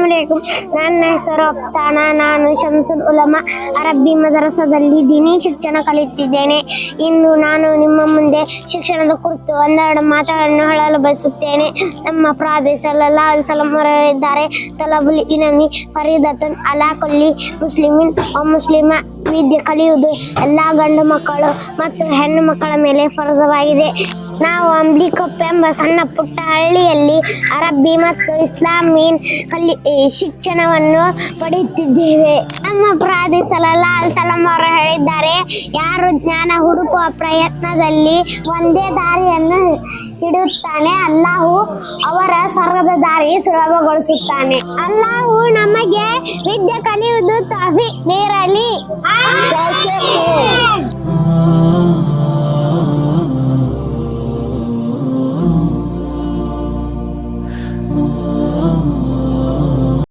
ಅಸ್ಸಲಾಮಲೈಕುಂ ನನ್ನ ಹೆಸರು ಅಪ್ಸಾನ. ನಾನು ಶಂಸುಲ್ ಉಲಮಾ. ಅರಬ್ಬಿ ಮದರಸದಲ್ಲಿ ದಿನೇ ಶಿಕ್ಷಣ ಕಲಿಯುತ್ತಿದ್ದೇನೆ. ಇಂದು ನಾನು ನಿಮ್ಮ ಮುಂದೆ ಶಿಕ್ಷಣದ ಕುರಿತು ಒಂದೆರಡು ಮಾತುಗಳನ್ನು ಹೇಳಲು ಬಯಸುತ್ತೇನೆ. ನಮ್ಮ ಪ್ರಾದೇಶ ವಸಲ್ಲಂ ತಲಬುಲ್ ಇನಮಿ ಫರೀದತನ್ ಅಲಾ ಕಲ್ಲಿ ಮುಸ್ಲಿಮಿನ್ ಒ ಮುಸ್ಲಿಮ. ವಿದ್ಯೆ ಕಲಿಯುವುದು ಎಲ್ಲ ಗಂಡು ಮಕ್ಕಳು ಮತ್ತು ಹೆಣ್ಣು ಮಕ್ಕಳ ಮೇಲೆ ಫರಜವಾಗಿದೆ. ನಾವು ಅಂಬ್ಲಿಕೊಪ್ಪ ಎಂಬ ಸಣ್ಣ ಪುಟ್ಟ ಹಳ್ಳಿಯಲ್ಲಿ ಅರಬ್ಬಿ ಮತ್ತು ಇಸ್ಲಾಮೀನ್ ಕಲಿ ಶಿಕ್ಷಣವನ್ನು ಪಡೆಯುತ್ತಿದ್ದೇವೆ. ನಮ್ಮ ಪ್ರಾದಿ ಅಲ್ ಸಲಂ ಅವರು ಹೇಳಿದ್ದಾರೆ ಯಾರು ಜ್ಞಾನ ಹುಡುಕುವ ಪ್ರಯತ್ನದಲ್ಲಿ ಒಂದೇ ದಾರಿಯನ್ನು ಇಡುತ್ತಾನೆ ಅಲ್ಲಾಹು ಅವರ ಸ್ವರ್ಗದ ದಾರಿ ಸುಲಭಗೊಳಿಸುತ್ತಾನೆ. ಅಲ್ಲಾಹು ನಮಗೆ ವಿದ್ಯೆ ಕಲಿಯುವುದು ತಫಿ ನೀರಲಿ.